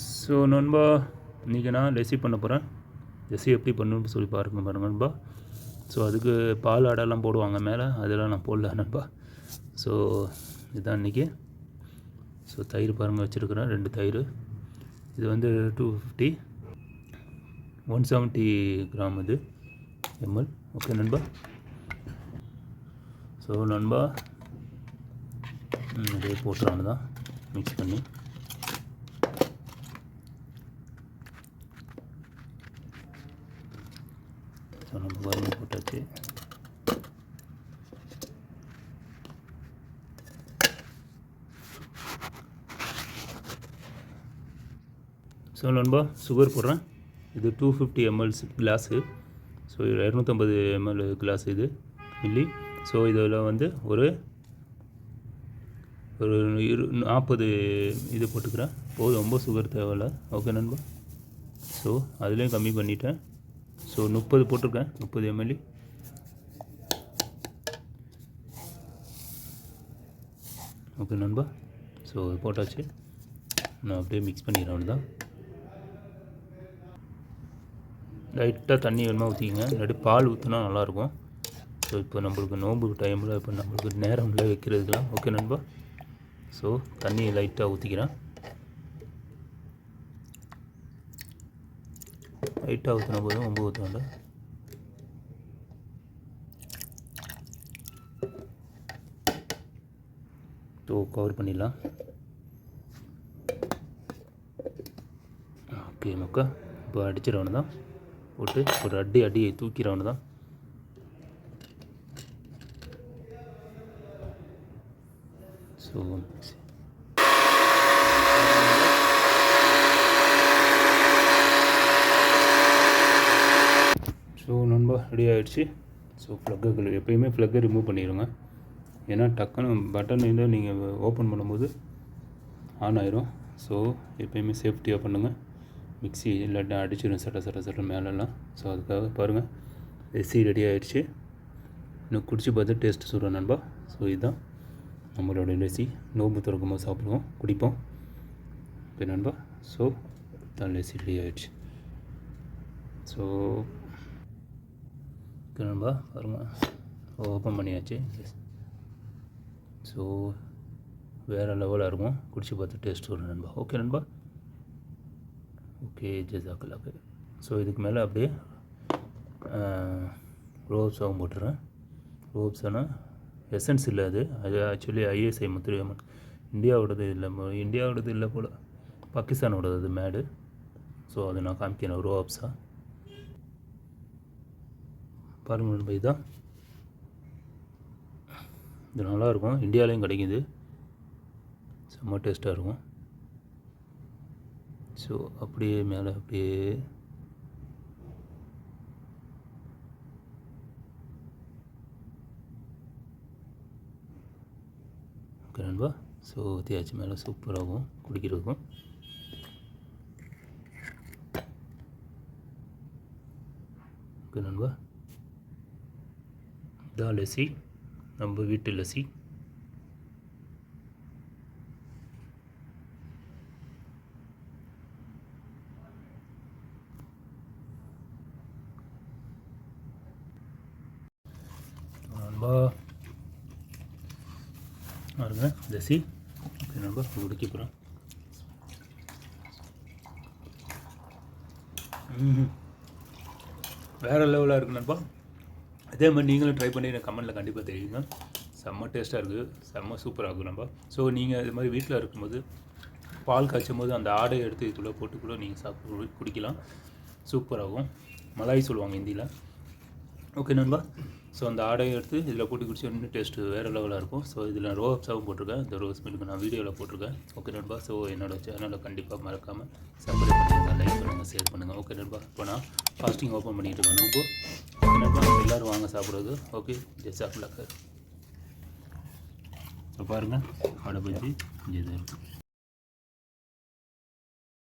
So நண்பா இன்றைக்கி நான் லெசி பண்ண போகிறேன் லெசி எப்படி பண்ணணும்னு சொல்லி பாருங்க பாருங்க நண்பா. ஸோ அதுக்கு பால் ஆடெல்லாம் போடுவாங்க மேலே. அதெல்லாம் நான் போடல நண்பா. ஸோ இதுதான் இன்றைக்கி ஸோ தயிர் பாருங்கள் வச்சுருக்குறேன். ரெண்டு தயிர். இது வந்து two fifty one seventy gram இது. எம்எல். ஓகே நண்பா. ஸோ நண்பா இதே போட்டுறாங்க தான் மிக்ஸ் பண்ணி. ஸோ நம்ம பாருங்க போட்டாச்சு ஸோ நண்பா சுகர் போடுறேன். இது two fifty MLs glass so இரநூத்தம்பது எம்எல் கிளாஸ் இது மில்லி ஸோ இதில் வந்து ஒரு ஒரு இரு நாற்பது இது போட்டுக்கிறேன். போதும் ரொம்ப சுகர் தேவையில்ல. ஓகே நண்பா. ஸோ அதுலேயும் கம்மி பண்ணிட்டேன். ஸோ முப்பது போட்டிருக்கேன். முப்பது எம்எல்ஏ ஓகே நண்பா. ஸோ போட்டாச்சு. நான் அப்படியே மிக்ஸ் பண்ணிடுறேன் தான் லைட்டாக தண்ணி வேணுமா ஊற்றிக்கங்க இல்லாட்டி பால் ஊற்றினா நல்லாயிருக்கும். ஸோ இப்போ நம்மளுக்கு நோம்பு டைமில் இப்போ நம்மளுக்கு நேரம் இல்லை வைக்கிறதுக்கெலாம் ஓகே நண்பா. ஸோ தண்ணி லைட்டாக ஊற்றிக்கிறேன் லைட்டாக ஊற்றின போதும் ரொம்ப ஊற்ற வேண்டாம். ஸோ கவர் பண்ணிடலாம். ஓகே மக்கா இப்போ அடிச்சிடவனு தான். போட்டு ஒரு அடி அடியை தூக்கிறவனு தான். ஸோ ஸோ நண்பா ரெடி ஆகிடுச்சு ஸோ ஃப்ளக்கை எப்பயுமே ஃப்ளக்கை ரிமூவ் பண்ணிடுங்க ஏன்னா டக்குன்னு பட்டன் இதை நீங்கள் ஓப்பன் பண்ணும்போது ஆன் ஆயிரும். ஸோ எப்பயுமே சேஃப்டியாக பண்ணுங்கள் மிக்ஸி இல்லாட்டா அடிச்சிடும் சட்ட சட்ட சட்ட மேலெல்லாம். ஸோ அதுக்காக பாருங்கள் எஸ்சி ரெடி ஆகிடுச்சு இன்னும் குடிச்சு பார்த்து டேஸ்ட் சொல்கிறேன் நண்பா. ஸோ இதுதான் நம்மளோட லெசி நோம்பு திறக்கும் போது சாப்பிடுவோம் குடிப்போம். ஓகே நண்பா. ஸோ தான் லெசி ரெடி ஆகிடுச்சு ஸோ ஓகே நண்பா. பாருங்கள் ஓப்பன் பண்ணியாச்சு. ஸோ வேறு லெவலாக இருக்கும். குடிச்சு பார்த்து டேஸ்ட் வரும் நண்பா. ஓகே நண்பா. ஓகே ஜெசாக்கல்லா ஸோ இதுக்கு மேலே அப்படியே ரோப்ஸாகவும் போட்டுறேன். ரோப்ஸானா எசன்ஸ் இல்லை அது. அது ஆக்சுவலி ஐஎஸ்ஐ முத்திரையம்மன் இந்தியாவோடது இல்லை. இந்தியாவோடது இல்லை போல். பாகிஸ்தானோடது அது மேடு. ஸோ அதை நான் காமிக்கிறேன். ரோப்ஸாக பார்மலன் பை தான் இது நல்லாயிருக்கும். இந்தியாவிலையும் கிடைக்குது. செம்ம டேஸ்ட்டாக இருக்கும். ஸோ அப்படியே மேலே அப்படியே. ஓகே நண்பா. ஸோ தேய்ச்சி மேலே சூப்பராகும் குடிக்கிறதுக்கும். ஓகே நண்பா. இதான் லஸ்ஸி நம்ம வீட்டு லஸ்ஸி நண்பா. பாருங்க லஸ்ஸி ஓகே நண்பா குடிக்க போகிறேன் வேறு லெவலாக இருக்கு நண்பா. அதே மாதிரி நீங்களும் ட்ரை பண்ணி எனக்கு கமெண்ட்டில் கண்டிப்பாக தெரியுங்க. செம்ம டேஸ்ட்டாக இருக்குது. செம்ம சூப்பராக இருக்கும் நம்ம. ஸோ நீங்கள் இது மாதிரி வீட்டில் இருக்கும்போது பால் காய்ச்சும் போது அந்த ஆடை எடுத்து இதுக்குள்ளே போட்டு கூட நீங்கள் சாப்பிட்டு குடிக்கலாம். சூப்பராகும் மலாய் சொல்லுவாங்க ஹிந்தியில் ஓகே நண்பா. ஸோ அந்த ஆடையை எடுத்து இதில் கூட்டி குடிச்சு இன்னும் டேஸ்ட்டு வேறு லெவலாக இருக்கும். ஸோ இதில் ரோ ரோப்ஸாகவும் போட்டிருக்கேன். இந்த ரோஸ் மில்க் நான் வீடியோவில் போட்டிருக்கேன். ஓகே நண்பா. ஸோ என்னோட சேனலை கண்டிப்பாக மறக்காமல் சப்ஸ்கிரைப் பண்ணுங்கள் லைக் பண்ணுங்கள் ஷேர் பண்ணுங்கள் ஓகே நண்பா. இப்போ நான் ஃபாஸ்டிங் ஓப்பன் பண்ணிகிட்டு இருக்கேன். நம்ப ஓகே நண்பா. எல்லோரும் வாங்க சாப்பிட்றது. ஓகே ஜெசாக் லக்கர் இப்போ பாருங்கள் ஆடை பஜ்ஜி இது